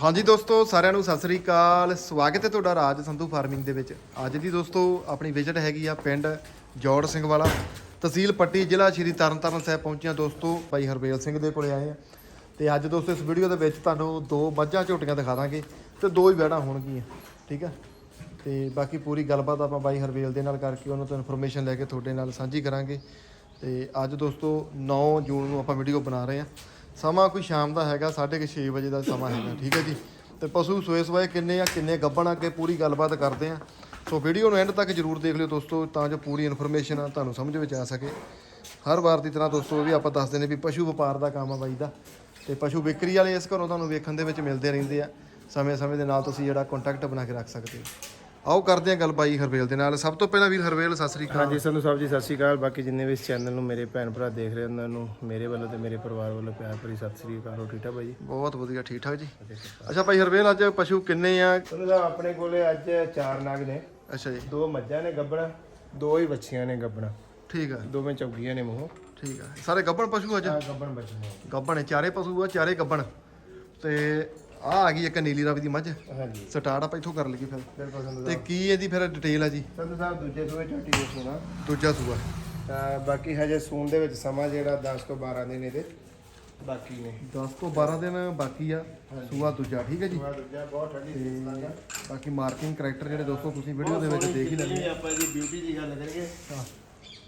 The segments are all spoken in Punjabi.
ਹਾਂਜੀ ਦੋਸਤੋ, ਸਾਰਿਆਂ ਨੂੰ ਸਤਿ ਸ੍ਰੀ ਅਕਾਲ। ਸਵਾਗਤ ਹੈ ਤੁਹਾਡਾ ਰਾਜ ਸੰਧੂ ਫਾਰਮਿੰਗ ਦੇ ਵਿੱਚ। ਅੱਜ ਦੀ ਦੋਸਤੋ, ਆਪਣੀ ਵਿਜ਼ਿਟ ਹੈਗੀ ਆ ਪਿੰਡ ਜੋੜ ਸਿੰਘ ਵਾਲਾ। ਤਹਿਸੀਲ ਪੱਟੀ ਜ਼ਿਲ੍ਹਾ ਸ਼੍ਰੀ ਤਰਨਤਾਰਨ ਸਾਹਿਬ ਪਹੁੰਚਿਆ ਦੋਸਤੋ। ਭਾਈ ਹਰਬੇਲ ਸਿੰਘ ਦੇ ਕੋਲੇ ਆਏ ਆ। ਤੇ ਅੱਜ ਦੋਸਤੋ, ਇਸ ਵੀਡੀਓ ਦੇ ਵਿੱਚ ਤੁਹਾਨੂੰ ਦੋ ਮੱਝਾਂ ਝੋਟੀਆਂ ਦਿਖਾ ਦਾਂਗੇ ਤੇ ਦੋ ਹੀ ਵਹਿੜਾਂ ਹੋਣਗੀਆਂ, ਠੀਕ ਆ? ਤੇ ਬਾਕੀ ਪੂਰੀ ਗੱਲਬਾਤ ਆਪਾਂ ਬਾਈ ਹਰਬੇਲ ਦੇ ਨਾਲ ਕਰਕੇ ਉਹਨਾਂ ਤੋਂ ਇਨਫੋਰਮੇਸ਼ਨ ਲੈ ਕੇ ਤੁਹਾਡੇ ਨਾਲ ਸਾਂਝੀ ਕਰਾਂਗੇ। ਤੇ ਅੱਜ ਦੋਸਤੋ 9 ਜੂਨ ਨੂੰ ਆਪਾਂ ਵੀਡੀਓ ਬਣਾ ਰਹੇ ਆ। ਸਮਾਂ ਕੋਈ ਸ਼ਾਮ ਦਾ ਹੈਗਾ 6:30 ਵਜੇ ਦਾ ਸਮਾਂ ਹੈਗਾ, ਠੀਕ ਹੈ ਜੀ। ਤੇ ਪਸ਼ੂ ਸੋਏ ਸਵਾਏ ਕਿੰਨੇ ਆ, ਕਿੰਨੇ ਗੱਭਣ ਅੱਗੇ ਪੂਰੀ ਗੱਲਬਾਤ ਕਰਦੇ ਆ। ਸੋ ਵੀਡੀਓ ਨੂੰ ਐਂਡ ਤੱਕ ਜਰੂਰ ਦੇਖ ਲਿਓ ਦੋਸਤੋ, ਤਾਂ ਜੋ ਪੂਰੀ ਇਨਫੋਰਮੇਸ਼ਨ ਆ, ਤੁਹਾਨੂੰ ਸਮਝ ਵਿੱਚ ਆ ਸਕੇ। ਹਰ ਵਾਰ ਦੀ ਤਰ੍ਹਾਂ ਦੋਸਤੋ ਇਹ ਵੀ ਆਪਾਂ ਦੱਸਦੇ ਨੇ ਵੀ ਪਸ਼ੂ ਵਪਾਰ ਦਾ ਕੰਮ ਆ ਬਾਈ ਦਾ। ਤੇ ਪਸ਼ੂ ਵਿਕਰੀ ਵਾਲੇ ਇਸ ਘਰੋਂ ਤੁਹਾਨੂੰ ਵੇਖਣ ਦੇ ਵਿੱਚ ਮਿਲਦੇ ਰਹਿੰਦੇ ਆ। ਸਮੇਂ-ਸਮੇਂ ਦੇ ਨਾਲ ਤੁਸੀਂ ਜਿਹੜਾ ਕੰਟੈਕਟ ਬਣਾ ਕੇ ਰੱਖ ਸਕਦੇ ਹੋ। ਆਓ ਕਰਦੇ ਆ ਗੱਲ ਬਾਈ ਹਰਵੇਲ ਦੇ ਨਾਲ। ਸਭ ਤੋਂ ਪਹਿਲਾਂ ਵੀਰ ਹਰਵੇਲ ਸਤਿ ਸ੍ਰੀ ਅਕਾਲ। ਹਾਂਜੀ ਸੰਧੂ ਸਾਹਿਬ ਜੀ ਸਤਿ ਸ਼੍ਰੀ ਅਕਾਲ। ਬਾਕੀ ਜਿੰਨੇ ਵੀ ਇਸ ਚੈਨਲ ਨੂੰ ਮੇਰੇ ਭੈਣ ਭਰਾ ਦੇਖ ਰਹੇ ਉਹਨਾਂ ਨੂੰ ਮੇਰੇ ਵੱਲੋਂ ਤੇ ਮੇਰੇ ਪਰਿਵਾਰ ਵੱਲੋਂ ਪਿਆਰ ਭਰੀ ਸਤਿ ਸ਼੍ਰੀ ਅਕਾਲ। ਹੋ ਠੀਕ ਠਾਕ ਭਾਈ ਬਹੁਤ ਵਧੀਆ ਠੀਕ ਠਾਕ ਜੀ। ਅੱਛਾ ਭਾਈ ਹਰਵੇਲ ਅੱਜ ਪਸ਼ੂ ਕਿੰਨੇ ਆ? ਸਾਹਿਬ ਆਪਣੇ ਕੋਲੇ ਅੱਜ ਚਾਰ ਨਾਗ ਨੇ। ਅੱਛਾ ਜੀ। ਦੋ ਮੱਝਾਂ ਨੇ ਗੱਬਣਾ ਦੋ ਹੀ ਬੱਚੀਆਂ ਨੇ ਗੱਬਣਾ। ਠੀਕ ਆ। ਦੋਵੇਂ ਚੌਗੀਆਂ ਨੇ ਮੂੰਹੋਂ। ਠੀਕ ਆ। ਸਾਰੇ ਗੱਬਣ ਪਸ਼ੂ ਅੱਜ? ਗੱਬਣ ਬੱਚੀਆਂ ਗੱਬਣ ਚਾਰੇ ਪਸ਼ੂ ਆ ਚਾਰੇ ਗੱਬਣ। ਤੇ ਆ ਆ ਗਈ ਇੱਕ ਨੀਲੀ ਰਾਵੀ ਦੀ ਮੱਝ। ਹਾਂਜੀ। ਸਟਾਰਟ ਆਪਾਂ ਇੱਥੋਂ ਕਰ ਲਈਏ ਫਿਰ। ਬਿਲਕੁਲ ਸੰਧੂ ਤੇ ਕੀ ਇਹਦੀ ਫਿਰ ਡਿਟੇਲ ਆ ਜੀ? ਸੰਧੂ ਸਾਹਿਬ ਦੂਜੇ ਸੂਏ ਝੋਟੀ ਦੇ ਸੂਣਾ ਦੂਜਾ ਸੂਆ। ਤਾਂ ਬਾਕੀ ਹਜੇ ਸੂਣ ਦੇ ਵਿੱਚ ਸਮਾਂ ਜਿਹੜਾ 10 ਤੋਂ 12 ਦਿਨ ਇਹਦੇ ਬਾਕੀ ਨੇ। 10 ਤੋਂ 12 ਦਿਨ ਬਾਕੀ ਆ। ਸੂਆ ਦੂਜਾ ਠੀਕ ਹੈ ਜੀ? ਸੂਆ ਦੂਜਾ ਬਹੁਤ ਠੰਡੀ ਸੀਜ਼ਨ ਲੱਗਾ ਬਾਕੀ ਮਾਰਕਿੰਗ ਕਰੈਕਟਰ ਜਿਹੜੇ ਦੋਸਤੋ ਤੁਸੀਂ ਵੀਡੀਓ ਦੇ ਵਿੱਚ ਦੇਖ ਹੀ ਲੈਣੇ ਜੇ ਆਪਾਂ ਇਹਦੀ ਬਿਊਟੀ ਦੀ ਗੱਲ ਕਰੀਏ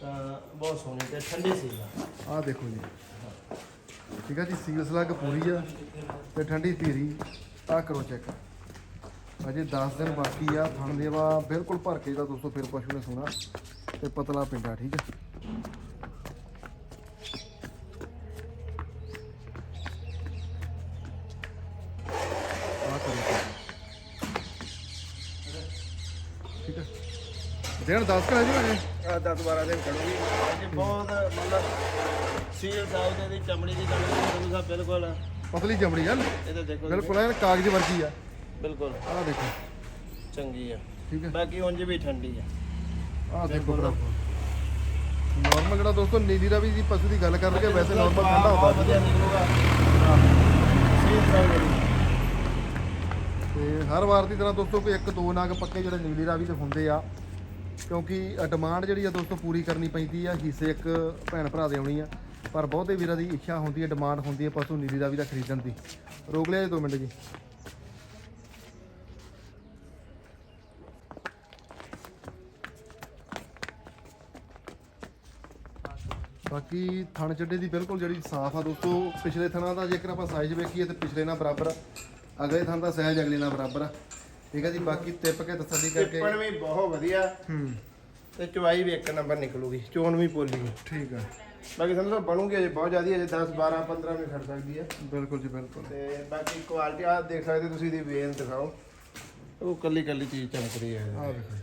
ਤਾਂ ਬਹੁਤ ਸੋਹਣੀ ਤੇ ਠੰਡੀ ਸੀਜ਼ਨ ਆਹ ਦੇਖੋ ਜੀ। ਠੀਕ ਆ ਜੀ ਸੀਲ ਸਲੱਗ ਪੂਰੀ ਆ ਤੇ ਠੰਡੀ ਧੀਰੀ, ਆਹ ਕਰੋ ਚੈੱਕ ਅਜੇ 10 ਦਿਨ ਬਾਕੀ ਆ, ਥਣ ਦੇਵਾ ਬਿਲਕੁਲ ਭਰ ਕੇ ਦਾ ਦੋਸਤੋ, ਫਿਰ ਪਸ਼ੂ ਨੇ ਸੋਣਾ ਤੇ ਪਤਲਾ ਪਿੰਡਾ, ਠੀਕ ਆ। ਆਹ ਠੀਕ ਆ। ਦਿਨ 10 ਕਰ ਜੀ ਅਜੇ ਆ 10 12 ਦਿਨ ਖੜੂਗੀ। ਅੱਜ ਬਹੁਤ ਮਤਲਬ ਸੀਲ ਸਾਹਿਬ ਦੇ ਦੀ ਚਮੜੀ ਦੀ ਗੱਲ ਸਾਹਿਬ ਬਿਲਕੁਲ ਪਤਲੀ ਚਮੜੀ ਆ ਇਹ ਤਾਂ ਦੇਖੋ ਬਿਲਕੁਲ ਐਨ ਕਾਗਜ਼ ਵਰਗੀ ਆ। ਬਿਲਕੁਲ। ਆਹ ਦੇਖੋ। ਚੰਗੀ ਆ। ਠੀਕ ਹੈ। ਬਾਕੀ ਉਂਝ ਵੀ ਠੰਡੀ ਆ। ਆਹ ਦੇਖੋ ਭਰਾ ਨਾਰਮਲ ਜਿਹੜਾ ਦੋਸਤੋ ਨੀਲੀ ਰਾਵੀ ਦੀ ਪਸ਼ੂ ਦੀ ਗੱਲ ਕਰ ਲਈਏ ਵੈਸੇ ਨਾਰਮਲ ਠੰਡਾ ਬਹੁਤ ਹੁੰਦਾ। ਵਧੀਆ ਨਿਕਲੂਗਾ। ਸੀਲ ਸਾਹਿਬ ਦੀ ਤੇ ਹਰ ਵਾਰ ਦੀ ਤਰ੍ਹਾਂ ਦੋਸਤੋ ਕੋਈ ਇੱਕ ਦੋ ਨਾਗ ਪੱਕੇ ਜਿਹੜੇ ਨੀਲੀ ਰਾਵੀ ਦੇ ਹੁੰਦੇ ਆ ਕਿਉਂਕਿ ਡਿਮਾਂਡ ਜਿਹੜੀ ਆ ਦੋਸਤੋ ਪੂਰੀ ਕਰਨੀ ਪੈਂਦੀ ਆ, ਹਿੱਸੇ ਇੱਕ ਭੈਣ ਭਰਾ ਦੇ ਆਉਣੀ ਆ। ਪਰ ਬਹੁਤੇ ਵੀਰਾਂ ਦੀ ਇੱਛਾ ਹੁੰਦੀ ਹੈ ਡਿਮਾਂਡ ਹੁੰਦੀ ਹੈ ਪਸ਼ੂ ਨੀਲੀ ਦਾ ਵੀ ਤਾਂ ਖਰੀਦਣ ਦੀ। ਰੋਕ ਲਿਆ ਜੀ 2 ਮਿੰਟ ਜੀ। ਬਾਕੀ ਥਣ ਚੱਡੇ ਦੀ ਬਿਲਕੁਲ ਜਿਹੜੀ ਸਾਫ਼ ਆ ਦੋਸਤੋ, ਪਿਛਲੇ ਥਣਾਂ ਦਾ ਜੇਕਰ ਆਪਾਂ ਸਾਈਜ਼ ਵੇਖੀਏ ਤੇ ਪਿਛਲੇ ਨਾਲ ਬਰਾਬਰ ਆ। ਅਗਲੇ ਥਣ ਦਾ ਸਾਈਜ਼ ਅਗਲੇ ਨਾਲ ਬਰਾਬਰ ਆ। ਠੀਕ ਹੈ ਜੀ ਬਾਕੀ ਤਿੱਪ ਕੇ ਤਸੱਲੀ ਕਰਕੇ। ਟਿੱਪਣ ਵੀ ਬਹੁਤ ਵਧੀਆ। ਹੂੰ। ਤੇ ਚੁਆਈ ਵੀ ਇੱਕ ਨੰਬਰ ਨਿਕਲੂਗੀ ਚੋਣ ਵੀ ਪੋਲੀ ਠੀਕ ਆ ਬਾਕੀ ਸੰਧੂ ਸਾਹਿਬ ਬਣੂਗੀ ਅਜੇ ਬਹੁਤ ਜ਼ਿਆਦੀ ਅਜੇ 10 12 15 ਵੀ ਖੜ ਸਕਦੀ ਆ ਬਿਲਕੁਲ ਜੀ ਬਿਲਕੁਲ। ਤੇ ਬਾਕੀ ਕੁਆਲਿਟੀ ਆ ਦੇਖ ਸਕਦੇ ਤੁਸੀਂ ਇਹਦੀ ਵੇਲ ਦਿਖਾਓ। ਉਹ ਕੱਲੀ ਕੱਲੀ ਚੀਜ਼ ਚਮਕ ਰਹੀ ਹੈ। ਆ ਦੇਖੋ।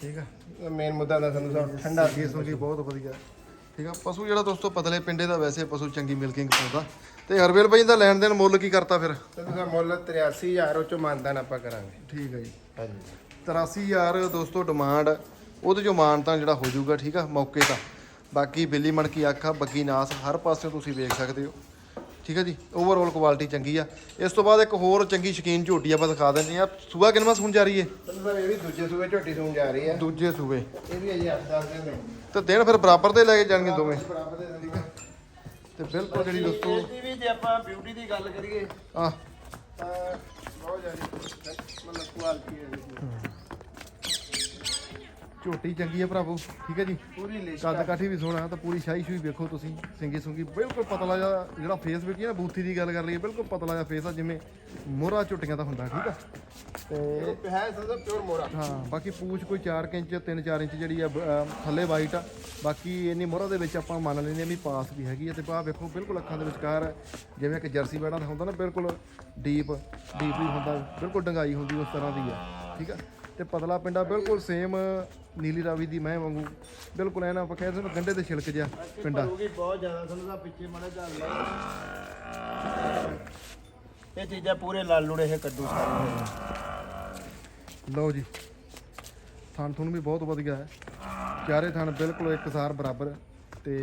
ਠੀਕ ਆ ਮੇਨ ਮੁੱਦਾ ਦਾ ਸੰਧੂ ਸਾਹਿਬ ਠੰਡਾ ਅੱਗੇ ਸੁਣਗੀ ਬਹੁਤ ਵਧੀਆ। ਠੀਕ ਆ ਪਸ਼ੂ ਜਿਹੜਾ ਦੋਸਤੋ ਪਤਲੇ ਪਿੰਡੇ ਦਾ ਵੈਸੇ ਪਸ਼ੂ ਚੰਗੀ ਮਿਲਕਿੰਗ ਪਾਉਂਦਾ ਤੇ ਹਰਵੇਲ ਬਾਈ ਦਾ ਲੈਣ ਦੇਣ ਮੁੱਲ ਕੀ ਕਰਤਾ ਫਿਰ? ਸਾਹਿਬ ਮੁੱਲ 83000 ਉਹ ਚੋਂ ਮਾਨਦਾਨ ਆਪਾਂ ਕਰਾਂਗੇ। ਠੀਕ ਹੈ ਜੀ। ਹਾਂਜੀ। 83000 ਦੋਸਤੋ ਡਿਮਾਂਡ ਉਹਦੇ ਚੋਂ ਮਾਨਤਾ ਜਿਹੜਾ ਹੋ ਜਾਊਗਾ ਠੀਕ ਆ ਮੌਕੇ ਤਾਂ। ਬਾਕੀ ਬਿੱਲੀ ਮਣਕੀ ਅੱਖਾਂ ਬੱਗੀ ਨਾਸ ਹਰ ਪਾਸੇ ਤੁਸੀਂ ਵੇਖ ਸਕਦੇ ਹੋ। ਠੀਕ ਆ ਜੀ ਓਵਰਆਲ ਕੁਆਲਿਟੀ ਚੰਗੀ ਆ। ਇਸ ਤੋਂ ਬਾਅਦ ਇੱਕ ਹੋਰ ਚੰਗੀ ਸ਼ਕੀਨ ਝੋਟੀ ਆਪਾਂ ਦਿਖਾ ਦਿੰਦੇ ਆ ਸੂਆ ਕਿੰਨਵਾਂ ਸੂਣ ਜਾ ਰਹੀ ਹੈ ਸੰਧੂ ਸਾਹਿਬ ਇਹ ਵੀ ਦੂਜੇ ਸੂਏ ਝੋਟੀ ਸੂਣ ਜਾ ਰਹੀ ਹੈ ਦੂਜੇ ਸੂਏ। ਇਹ ਵੀ ਅਜੇ 8-10 ਦਿਨ ਨੇ ਤੇ ਦਿਨ ਫਿਰ ਬਰਾਬਰ ਦੇ ਲੈ ਕੇ ਜਾਣਗੇ ਦੋਵੇਂ। ਬਰਾਬਰ ਦੇ ਤੇ ਬਿਲਕੁਲ ਜਿਹੜੀ ਦੋਸਤੋ ਇਹਦੀ ਵੀ ਜੇ ਆਪਾਂ ਬਿਊਟੀ ਦੀ ਗੱਲ ਕਰੀਏ ਆ ਤਾਂ ਬਹੁਤ ਜ਼ਿਆਦਾ ਮਤਲਬ ਕੁਆਲਿਟੀ ਹੈ ਝੋਟੀ ਚੰਗੀ ਹੈ ਭਰਾਵੋ ਠੀਕ ਹੈ ਜੀ? ਪੂਰੀ ਲਿਸਟ ਕੱਦ ਕਾਠੀ ਵੀ ਸੋਹਣਾ ਤਾਂ ਪੂਰੀ ਸ਼ਾਹੀ ਸ਼ੂਈ ਵੇਖੋ ਤੁਸੀਂ ਸਿੰਗੀ ਸੁੰਗੀ ਬਿਲਕੁਲ ਪਤਲਾ ਜਿਹਾ ਜਿਹੜਾ ਫੇਸ ਵੇਖੀ ਨਾ ਬੂਥੀ ਦੀ ਗੱਲ ਕਰ ਲਈਏ ਬਿਲਕੁਲ ਪਤਲਾ ਜਿਹਾ ਫੇਸ ਆ ਜਿਵੇਂ ਮੋਹਰਾ ਝੁੱਟੀਆਂ ਦਾ ਹੁੰਦਾ ਠੀਕ ਆ? ਤੇ ਹੈ ਪਿਓਰ ਮੋਰਾ ਹਾਂ ਬਾਕੀ ਪੂਛ ਕੋਈ 4 ਇੰਚ 3-4 ਇੰਚ ਜਿਹੜੀ ਆ ਅਹ ਥੱਲੇ ਵਾਈਟ ਆ। ਬਾਕੀ ਇੰਨੀ ਮੋਹਰਾ ਦੇ ਵਿੱਚ ਆਪਾਂ ਮੰਨ ਲੈਂਦੇ ਆ ਵੀ ਪਾਸ ਵੀ ਹੈਗੀ ਆ। ਤੇ ਆਹ ਵੇਖੋ ਬਿਲਕੁਲ ਅੱਖਾਂ ਦੇ ਵਿਚਕਾਰ ਜਿਵੇਂ ਇੱਕ ਜਰਸੀ ਬੈੜਾ ਦਾ ਹੁੰਦਾ ਨਾ ਬਿਲਕੁਲ ਡੀਪ ਡੀਪ ਵੀ ਹੁੰਦਾ ਬਿਲਕੁਲ ਡੰਗਾਈ ਹੁੰਦੀ ਉਸ ਤਰ੍ਹਾਂ ਦੀ ਆ ਠੀਕ ਆ? ਤੇ ਪਤਲਾ ਪਿੰਡਾ ਬਿਲਕੁਲ ਸੇਮ ਨੀਲੀ ਰਾਵੀ ਦੀ ਮੈਂ ਵਾਂਗੂ। ਬਿਲਕੁਲ ਐਨਾ ਆਪਾਂ ਕਹਿੰਦੇ ਨੇ ਗੰਡੇ ਦੇ ਛਿਲਕ ਜਿਹਾ ਪਿੰਡਾ। ਹੋਊਗੀ ਬਹੁਤ ਜ਼ਿਆਦਾ ਪਿੱਛੇ ਮਾੜਾ ਇਹ ਚੀਜ਼ਾਂ ਪੂਰੇ ਲਾਲੂੜੇ ਇਹ ਕੱਦੂ ਸਾਰੇ। ਲਓ ਜੀ। ਥਣ ਥੁਣ ਵੀ ਬਹੁਤ ਵਧੀਆ ਹੈ। ਚਾਰੇ ਥਣ ਬਿਲਕੁਲ ਇੱਕਸਾਰ ਬਰਾਬਰ ਤੇ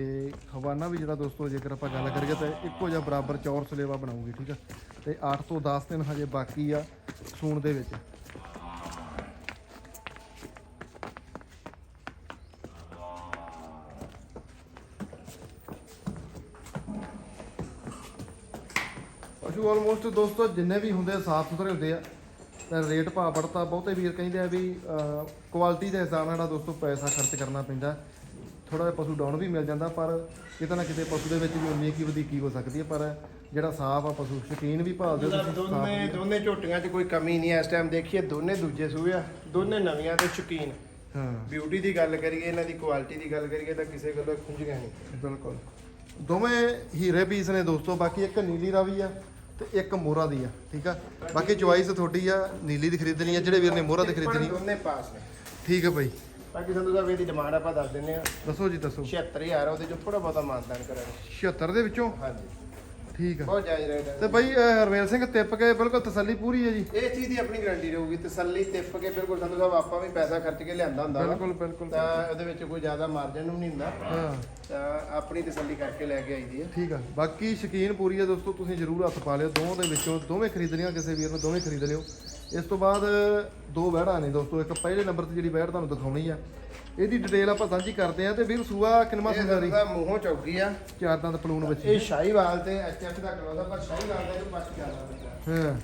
ਹਵਾਨਾ ਵੀ ਜਿਹੜਾ ਦੋਸਤੋ ਜੇਕਰ ਆਪਾਂ ਗੱਲ ਕਰੀਏ ਤਾਂ ਇੱਕੋ ਜਿਹਾ ਬਰਾਬਰ ਚੌਰ ਸਲੇਵਾ ਬਣਾਉਗੀ ਠੀਕ ਆ? ਤੇ 8 ਤੋਂ 10 ਦਿਨ ਹਜੇ ਬਾਕੀ ਆ ਸੂਣ ਦੇ ਵਿੱਚ। ਪਸ਼ੂ ਆਲਮੋਸਟ ਦੋਸਤੋ ਜਿੰਨੇ ਵੀ ਹੁੰਦੇ ਆ ਸਾਫ਼ ਸੁਥਰੇ ਹੁੰਦੇ ਆ। ਤਾਂ ਰੇਟ ਭਾਅ ਪੜਤਾ ਬਹੁਤੇ ਵੀਰ ਕਹਿੰਦੇ ਆ ਵੀ ਕੁਆਲਿਟੀ ਦੇ ਹਿਸਾਬ ਨਾਲ ਜਿਹੜਾ ਦੋਸਤੋ ਪੈਸਾ ਖਰਚ ਕਰਨਾ ਪੈਂਦਾ। ਥੋੜਾ ਜਿਹਾ ਪਸ਼ੂ ਡਾਊਨ ਵੀ ਮਿਲ ਜਾਂਦਾ ਪਰ ਕਿਤੇ ਨਾ ਕਿਤੇ ਪਸ਼ੂ ਦੇ ਵਿੱਚ ਵੀ ਉਨੀ ਕੀ ਵਧੀਕੀ ਹੋ ਸਕਦੀ ਹੈ ਪਰ ਜਿਹੜਾ ਸਾਫ਼ ਆ ਪਸ਼ੂ ਸ਼ਕੀਨ ਵੀ ਤੁਸੀਂ ਸਾਫ਼ ਦੋਨੇ। ਦੋਨੇ ਝੋਟੀਆਂ 'ਚ ਕੋਈ ਕਮੀ ਨਹੀਂ ਇਸ ਟਾਈਮ ਦੇਖੀਏ ਦੋਨੇ ਦੂਜੇ ਸੂਏ ਆ ਦੋਨੇ ਨਵੀਆਂ ਤੇ ਸ਼ੌਕੀਨ। ਹਾਂ। ਬਿਊਟੀ ਦੀ ਗੱਲ ਕਰੀਏ ਇਹਨਾਂ ਦੀ ਕੁਆਲਿਟੀ ਦੀ ਗੱਲ ਕਰੀਏ ਤਾਂ ਕਿਸੇ ਗੱਲੋਂ ਖੁੰਝੀਆਂ ਨਹੀਂ। ਬਿਲਕੁਲ। ਦੋਵੇਂ ਹੀਰੇ ਪੀਸ ਨੇ ਦੋਸਤੋ ਬਾਕੀ ਇੱਕ ਨੀਲੀ ਰਾਵੀ ਆ ਤੇ ਇੱਕ ਮੋਹਰਾ ਦੀ ਆ ਠੀਕ ਆ? ਬਾਕੀ ਚੁਆਇਸ ਤੁਹਾਡੀ ਆ ਨੀਲੀ ਦੀ ਖਰੀਦਣੀ ਆ ਜਿਹੜੇ ਵੀਰ ਨੇ ਮੋਹਰਾ ਦੀ ਖਰੀਦਣੀ। ਦੋਨੇ ਪਾਸ ਨੇ। ਠੀਕ ਹੈ ਭਾਈ ਬਾਕੀ ਸੰਧੂ ਸਾਹਿਬ ਇਹਦੀ ਡਿਮਾਂਡ ਆਪਾਂ ਦੱਸ ਦਿੰਨੇ ਆ। ਦੱਸੋ ਜੀ ਦੱਸੋ। 76000 ਉਹਦੇ ਚੋਂ ਥੋੜਾ ਬਹੁਤਾ ਮਾਨਦਾਨ ਕਰਾਂਗੇ। 76 ਦੇ ਵਿੱਚੋਂ? ਹਾਂਜੀ। ਠੀਕ ਆ। ਬਹੁਤ ਜਾਇਜ਼ ਰੇਟ ਤੇ ਹੈ ਭਾਈ ਅਹ, ਹਰਮੇਲ ਸਿੰਘ ਤਿੱਪ ਕੇ ਬਿਲਕੁਲ ਤਸੱਲੀ ਪੂਰੀ ਹੈ ਜੀ। ਇਹ ਚੀਜ਼ ਦੀ ਆਪਣੀ ਗਾਰੰਟੀ ਰਹੂਗੀ ਤਸੱਲੀ ਤਿੱਪ ਕੇ ਬਿਲਕੁਲ ਸੰਧੂ ਸਾਹਿਬ ਆਪਾਂ ਵੀ ਪੈਸਾ ਖਰਚ ਕੇ ਲਿਆਂਦਾ ਹੁੰਦਾ ਵਾ। ਬਿਲਕੁਲ ਬਿਲਕੁਲ ਤਾਂ ਉਹਦੇ ਵਿੱਚ ਕੋਈ ਜ਼ਿਆਦਾ ਮਾਰਜਨ ਨਹੀਂ ਹੁੰਦਾ। ਹਾਂ। ਤਾਂ ਆਪਣੀ ਤਸੱਲੀ ਕਰਕੇ ਲੈ ਕੇ ਆਈਦੀ ਹੈ ਠੀਕ ਆ। ਬਾਕੀ ਸ਼ਕੀਨ ਪੂਰੀ ਹੈ ਦੋਸਤੋ ਤੁਸੀਂ ਜਰੂਰ ਹੱਥ ਪਾ ਲਿਓ। ਦੋਵਾਂ ਦੇ ਵਿੱਚੋਂ ਦੋਵੇਂ ਖਰੀਦਣੀਆਂ ਕਿਸੇ ਵੀਰ ਨੂੰ ਦੋਵੇਂ ਖਰੀਦ ਲਿਓ। ਇਸ ਤੋਂ ਬਾਅਦ ਦੋ ਵਹਿੜਾਂ ਨੇ ਦੋਸਤੋ ਇੱਕ ਪਹਿਲੇ ਨੰਬਰ ਤੇ ਜਿਹੜੀ ਵਹਿੜ ਤੁਹਾਨੂੰ ਦਿਖਾਉਣੀ ਆ ਇਹਦੀ ਡਿਟੇਲ ਆਪਾਂ ਸਾਂਝੀ ਕਰਦੇ ਆ ਤੇ ਵੀਰ ਸੂਆ ਕਿਨਮਾ ਇਹ ਸਾਹਿਬ ਮੂੰਹੋਂ ਚੌਕੀ ਆ। ਚਾਰ ਦੰਦ ਪਲੂਣ ਬੱਚੀ ਇਹ ਸ਼ਾਹੀਵਾਲ ਤੇ ਐਚਐਫ ਦਾ ਕਲੋਦਾ ਪਰ ਸ਼ਾਹੀਵਾਲ ਦਾ ਇਹਨੂੰ ਪੱਟ ਜ਼ਿਆਦਾ ਹਾਂ।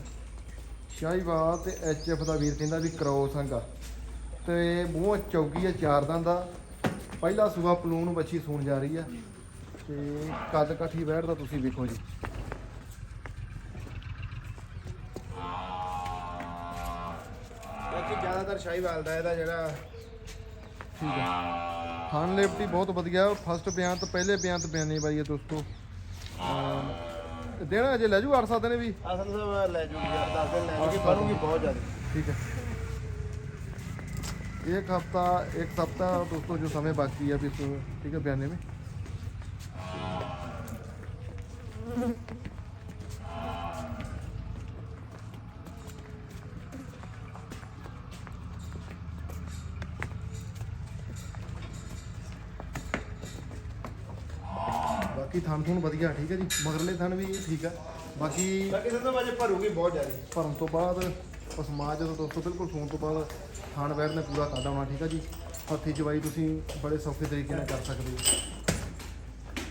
ਸ਼ਾਹੀਵਾਲ ਤੇ ਐਚਐਫ ਦਾ ਵੀਰ ਕਹਿੰਦਾ ਵੀ ਕ੍ਰੋਸ ਹੰਗਾ। ਤੇ ਮੂੰਹ ਚੌਗੀ ਆ ਚਾਰ ਦੰਦ ਦਾ ਪਹਿਲਾ ਸੂਆ ਪਲੂਣ ਬੱਚੀ ਸੂਣ ਜਾ ਰਹੀ ਆ। ਤੇ ਕੱਦ ਕਾਠੀ ਵਹਿੜ ਦਾ ਤੁਸੀਂ ਵੇਖੋ ਜੀ। ਬਾਕੀ ਜ਼ਿਆਦਾਤਰ ਸ਼ਾਹੀਵਾਲ ਦਾ ਇਹਦਾ ਜਿਹੜਾ ਠੀਕ ਹੈ ਖਾਨ ਲਿਫਟੀ ਬਹੁਤ ਵਧੀਆ ਫਸਟ ਬਿਆਨ ਤੋਂ ਪਹਿਲੇ ਬਿਆਨ ਤੋਂ ਬਿਆਨੀ ਬਾਈ ਹੈ ਦੋਸਤੋ ਅਮ ਦੇਣਾ ਅਜੇ ਲੈ ਜੂ 8 7 ਨੇ ਵੀ ਅਸਲ ਸਾਹਿਬ ਲੈ ਜੂਗੀ ਯਾਰ 10 ਦਿਨ ਲੈ ਜੂਗੀ ਬਣੂਗੀ ਬਹੁਤ ਜ਼ਿਆਦਾ ठीक है एक हफ्ता एक सप्ताह दोस्तों जो समय बाकी है अभी तो ठीक है बयाने में ਥਣ ਥੁਣ ਵਧੀਆ ਠੀਕ ਹੈ ਜੀ। ਮਗਰਲੇ ਥਣ ਵੀ ਠੀਕ ਆ। ਬਾਕੀ ਬਾਕੀ ਸੰਧੂ ਵਜੇ ਭਰੂਗੀ ਬਹੁਤ ਜ਼ਿਆਦਾ। ਭਰਨ ਤੋਂ ਬਾਅਦ ਪਸਮਾ ਜਦੋਂ ਦੋਸਤੋ ਬਿਲਕੁਲ ਸੌਣ ਤੋਂ ਬਾਅਦ ਖਾਣ ਬੈਠ ਨੇ ਪੂਰਾ ਕੱਢ ਆਉਣਾ ਠੀਕ ਆ ਜੀ। ਹੱਥੀ ਚਵਾਈ ਤੁਸੀਂ ਬੜੇ ਸੌਖੇ ਤਰੀਕੇ ਨਾਲ ਕਰ ਸਕਦੇ ਹੋ।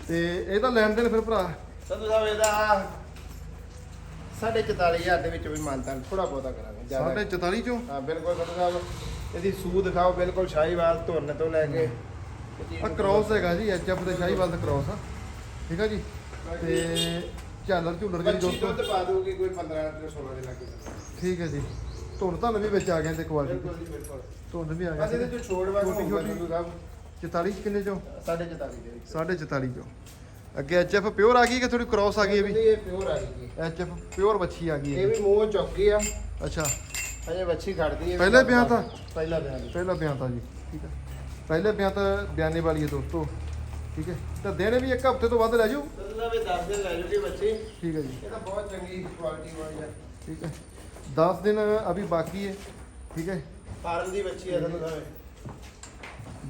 ਤੇ ਇਹਦਾ ਲੈਣ ਦੇਣ ਫਿਰ ਭਰਾ। ਸੰਧੂ ਸਾਹਿਬ ਇਹਦਾ ਸਾਢੇ 44000 ਦੇ ਵਿੱਚ ਵੀ ਮਾਨਤਾ ਥੋੜਾ ਬਹੁਤਾ ਕਰਾਂਗੇ ਜ਼ਿਆਦਾ ਸਾਢੇ 44 ਚੋਂ? ਹਾਂ ਬਿਲਕੁਲ ਸੰਧੂ ਸਾਹਿਬ ਇਹਦੀ ਸੂ ਦਿਖਾਓ ਬਿਲਕੁਲ ਸ਼ਾਹੀਵਾਲ ਧੁਰਨ ਤੋਂ ਲੈ ਕੇ ਆ ਕ੍ਰੋਸ ਹੈਗਾ ਜੀ ਐਚਐਫ ਦੇ ਸ਼ਾਹੀਵਾਲ ਦਾ ਕ੍ਰੋਸ ਆ। ਠੀਕ ਆ ਜੀ? ਤੇ ਝਾਲਰ ਝੂਲਰ ਜਿਹੜੀ ਦੋਸਤੋ ਦੁੱਧ ਪਾ ਦੂਗੀ ਕੋਈ 15 ਤੋਂ 16 ਦੇ ਲੱਗੇ ਠੀਕ ਹੈ ਜੀ। ਧੁੰਨ ਧੰਨ ਵੀ ਵਿੱਚ ਆ ਗਏ ਤੇ ਕੁਆਲਿਟੀ ਬਿਲਕੁਲ ਜੀ ਬਿਲਕੁਲ। ਧੁੰਨ ਵੀ ਆ ਬਸ ਇਹਦੇ ਗਏ ਤੋਂ ਛੋੜ ਵਾਂਗ ਛੋਟੀ- ਹੋਊਗਾ ਛੋਟੀ। ਸੰਧੂ ਸਾਹਿਬ 44 ਕਿੰਨੇ ਚੋਂ? ਸਾਢੇ 44 ਦੇ ਵਿੱਚ। ਸਾਢੇ 44 ਚੋਂ। ਅੱਗੇ ਐਚਐਫ ਪਿਓਰ ਆ ਗਈ ਕਿ ਥੋੜੀ ਕ੍ਰੋਸ ਆ ਗਈ ਇਹ ਵੀ? ਇਹ ਪਿਓਰ ਆ ਗਈ। ਐਚਐਫ ਪਿਓਰ ਬੱਚੀ ਆ ਗਈ ਇਹ ਇਹ ਵੀ ਮੂੰਹ ਚੌਕੀ ਆ। ਅੱਛਾ। ਹਜੇ ਬੱਚੀ ਖੜਦੀ ਹੈ। ਪਹਿਲੇ ਵਿਆਹ ਤਾਂ? ਪਹਿਲਾ ਜੀ। ਪਹਿਲਾ ਬਿਆਨ ਤਾਂ ਜੀ। ਠੀਕ ਹੈ ਪਹਿਲੇ ਬਿਆਨ ਤਾਂ ਬਿਆਨੇ ਵਾਲੀ ਹੈ ਦੋਸਤੋ। ਠੀਕ ਹੈ। ਤਾਂ ਦੇਣੇ ਵੀ ਇੱਕ ਹਫ਼ਤੇ ਤੋਂ ਵੱਧ ਲੈ ਜਾਓ। ਮਤਲਬ ਇਹ 10 ਦਿਨ ਲੈ ਜੂਗੀ ਬੱਚੀ। ਠੀਕ ਹੈ ਜੀ। ਇਹ ਤਾਂ ਬਹੁਤ ਚੰਗੀ ਕੁਆਲਿਟੀ ਵਾਲੀ ਹੈ ਠੀਕ ਹੈ। 10 ਦਿਨ ਅਭੀ ਬਾਕੀ ਹੈ। ਠੀਕ ਹੈ। ਫਾਰਮ ਦੀ ਬੱਚੀ ਹੈ ਤੁਹਾਨੂੰ ਸਾਹਿਬ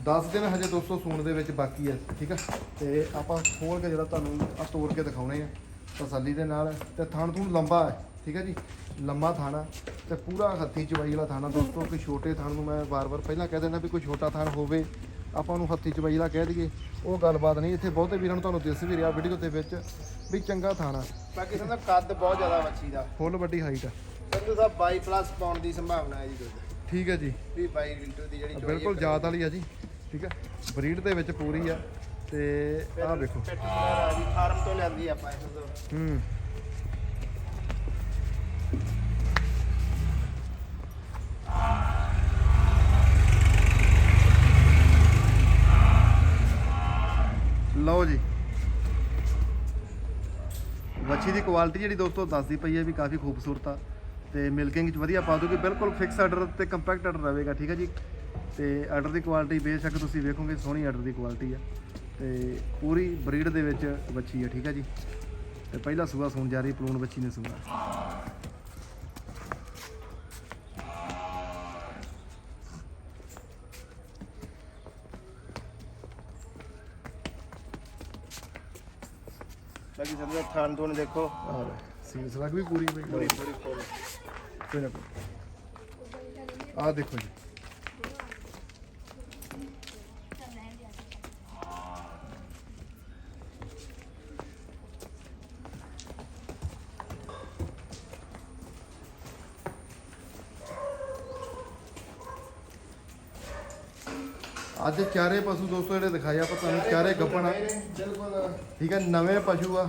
10 ਦਿਨ ਹਜੇ ਦੋਸਤੋ ਸੂਣ ਦੇ ਵਿੱਚ ਬਾਕੀ ਹੈ। ਠੀਕ ਹੈ। ਤੇ ਆਪਾਂ ਖੋਲ ਕੇ ਜਿਹੜਾ ਤੁਹਾਨੂੰ ਆ ਤੋੜ ਕੇ ਦਿਖਾਉਣੇ ਆ ਤਸੱਲੀ ਦੇ ਨਾਲ। ਤੇ ਥਣ ਥੂਣ ਲੰਬਾ ਹੈ। ਠੀਕ ਹੈ ਜੀ। ਲੰਮਾ ਥਾਣਾ। ਤੇ ਪੂਰਾ ਹੱਥੀ ਚਵਾਈ ਵਾਲਾ ਥਾਣਾ। ਦੋਸਤੋ ਕਿ ਛੋਟੇ ਥਣ ਨੂੰ ਮੈਂ ਵਾਰ-ਵਾਰ ਪਹਿਲਾਂ ਕਹਿ ਦਿੰਦਾ ਵੀ ਕੋਈ ਛੋਟਾ ਥਣ ਹੋਵੇ ਆਪਾਂ ਉਹਨੂੰ ਹੱਥੀ ਚਵਾਈ ਵਾਲਾ ਕਹਿ ਦਈਏ। ਉਹ ਗੱਲਬਾਤ ਨਹੀਂ ਇੱਥੇ ਬਹੁਤੇ ਵੀਰਾਂ ਨੂੰ ਤੁਹਾਨੂੰ ਦਿਸ ਵੀ ਰਿਹਾ ਵੀਡੀਓ ਦੇ ਵਿੱਚ ਵੀ ਚੰਗਾ ਥਾਣਾ। ਬਾਕੀ ਸੰਦਾ ਕੱਦ ਬਹੁਤ ਜ਼ਿਆਦਾ ਬੱਚੀ ਦਾ। ਫੁੱਲ ਵੱਡੀ ਹਾਈਟ ਆ। ਸੰਧੂ ਸਾਹਿਬ 22 ਪਲੱਸ ਪਾਉਣ ਦੀ ਸੰਭਾਵਨਾ ਹੈ ਜੀ ਦੁੱਧ ਠੀਕ ਹੈ ਜੀ। ਵੀ 22 ਲੀਟਰ ਦੀ ਜਿਹੜੀ ਬਿਲਕੁਲ ਯਾਦ ਵਾਲੀ ਆ ਜੀ। ਠੀਕ ਹੈ। ਬਰੀਡ ਦੇ ਵਿੱਚ ਪੂਰੀ ਆ। ਤੇ ਆਹ ਵੇਖੋ। ਫਾਰਮ ਤੋਂ ਲਿਆਂਦੀ ਆਪਾਂ ਤੋਂ। ਹੂੰ। ਕੁਆਲਿਟੀ ਜਿਹੜੀ ਦੋਸਤੋ ਦੱਸਦੀ ਪਈ ਹੈ ਵੀ ਕਾਫੀ ਖੂਬਸੂਰਤ ਆ। ਤੇ ਮਿਲਕਿੰਗ ਚ ਵਧੀਆ ਪਾ ਦੂਗੀ ਬਿਲਕੁਲ ਫਿਕਸ ਆਰਡਰ ਤੇ ਕੰਪੈਕਟ ਆਰਡਰ ਰਹੇਗਾ, ਠੀਕ ਹੈ ਜੀ? ਤੇ ਆਰਡਰ ਦੀ ਕੁਆਲਿਟੀ ਬੇਸ਼ੱਕ ਤੁਸੀਂ ਵੇਖੋਗੇ, ਸੋਹਣੀ ਆਰਡਰ ਦੀ ਕੁਆਲਿਟੀ ਆ। ਤੇ ਪੂਰੀ ਬਰੀਡ ਦੇ ਵਿੱਚ ਵੱਛੀ ਆ, ਠੀਕ ਹੈ ਜੀ? ਤੇ ਪਹਿਲਾ ਸੂਆ ਸੂਣ ਜਾ ਰਹੀ ਪਲੂਣ ਬੱਚੀ ਨੇ ਸੂਆ। ਸਾਹਿਬ ਥਾਣ ਥੂਣ ਦੇਖੋ। ਆ ਲੈ ਸੀਲ ਸਲਗ ਵੀ ਪੂਰੀ ਪਈ ਪੂਰੀ ਪੂਰੀ ਫੁੱਲ ਕੋਈ ਨਾ ਆ ਦੇਖੋ ਜੀ। ਅੱਜ ਚਾਰੇ ਪਸ਼ੂ ਦੋਸਤੋ ਜਿਹੜੇ ਦਿਖਾਏ ਆਪਾਂ ਤੁਹਾਨੂੰ ਚਾਰੇ ਗੱਪਣ ਆ ਬਿਲਕੁਲ। ਠੀਕ ਹੈ ਨਵੇਂ ਪਸ਼ੂ ਆ।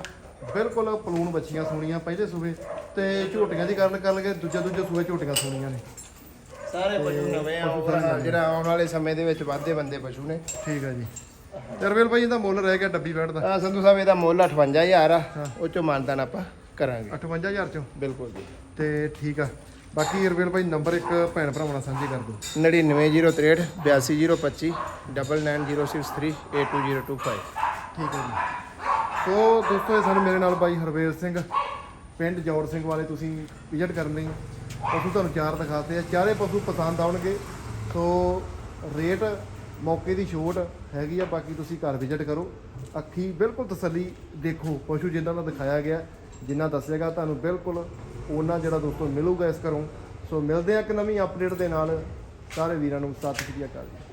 ਬਿਲਕੁਲ ਪਲੂਣ ਬੱਚੀਆਂ ਸੋਣੀਆਂ ਪਹਿਲੇ ਸੂਬੇ ਤੇ ਝੋਟੀਆਂ ਦੀ ਗੱਲ ਕਰ ਲਗੇ ਦੂਜੇ ਦੂਜੇ ਸੂਬੇ ਝੋਟੀਆਂ ਸੋਣੀਆਂ ਨੇ। ਸਾਰੇ ਪਸ਼ੂ ਨਵੇਂ ਆ ਔਰ। ਜਿਹੜਾ ਆਉਣ ਵਾਲੇ ਸਮੇਂ ਦੇ ਵਿੱਚ ਵਾਧੇ ਬੰਦੇ ਪਸ਼ੂ ਨੇ। ਠੀਕ ਹੈ ਜੀ। ਤਰਵੇਲ ਭਾਈ ਇਹਦਾ ਮੁੱਲ ਰਹਿ ਗਿਆ ਡੱਬੀ ਬੈਠ ਦਾ। ਆ ਸੰਧੂ ਸਾਹਿਬ ਇਹਦਾ ਮੁੱਲ 58000 ਆ ਉਹ ਚੋਂ ਮਾਨਦਾਨ ਆਪਾਂ ਕਰਾਂਗੇ। 58000 ਚੋਂ? ਬਿਲਕੁਲ ਜੀ। ਤੇ ਠੀਕ ਆ। ਬਾਕੀ ਰਵੇਲ ਭਾਈ ਨੰਬਰ ਇੱਕ ਭੈਣ ਭਰਾਵਾਂ ਨਾਲ ਸਾਂਝੇ ਕਰ ਦਿਓ। 99063 82025 9906382025 ਠੀਕ ਹੈ ਜੀ। ਸੋ ਦੋਸਤੋ, ਇਹ ਸਨ ਮੇਰੇ ਨਾਲ ਬਾਈ ਹਰਵੇਲ ਸਿੰਘ, ਪਿੰਡ ਜੌੜ ਸਿੰਘ ਵਾਲੇ, ਤੁਸੀਂ ਵਿਜ਼ਿਟ ਕਰਨ ਲਈ। ਪਸ਼ੂ ਤੁਹਾਨੂੰ ਚਾਰ ਦਿਖਾਤੇ ਆ। ਚਾਰੇ ਪਸ਼ੂ ਪਸੰਦ ਆਉਣਗੇ। ਸੋ ਰੇਟ ਮੌਕੇ ਦੀ ਛੋਟ ਹੈਗੀ ਆ, ਬਾਕੀ ਤੁਸੀਂ ਘਰ ਵਿਜ਼ਿਟ ਕਰੋ। ਅੱਖੀ ਬਿਲਕੁਲ ਤਸੱਲੀ ਦੇਖੋ, ਪਸ਼ੂ ਜਿੰਨਾਂ ਦਾ ਦਿਖਾਇਆ ਗਿਆ ਜਿੰਨਾ ਦੱਸੇਗਾ ਤੁਹਾਨੂੰ ਬਿਲਕੁਲ ਉਹਨਾਂ ਜਿਹੜਾ ਦੋਸਤੋ ਮਿਲੂਗਾ ਇਸ ਘਰੋਂ। ਸੋ ਮਿਲਦੇ ਆ ਇੱਕ ਨਵੀਂ ਅਪਡੇਟ ਦੇ ਨਾਲ। ਸਾਰੇ ਵੀਰਾਂ ਨੂੰ ਸਤਿ ਸ਼੍ਰੀ ਅਕਾਲ ਜੀ।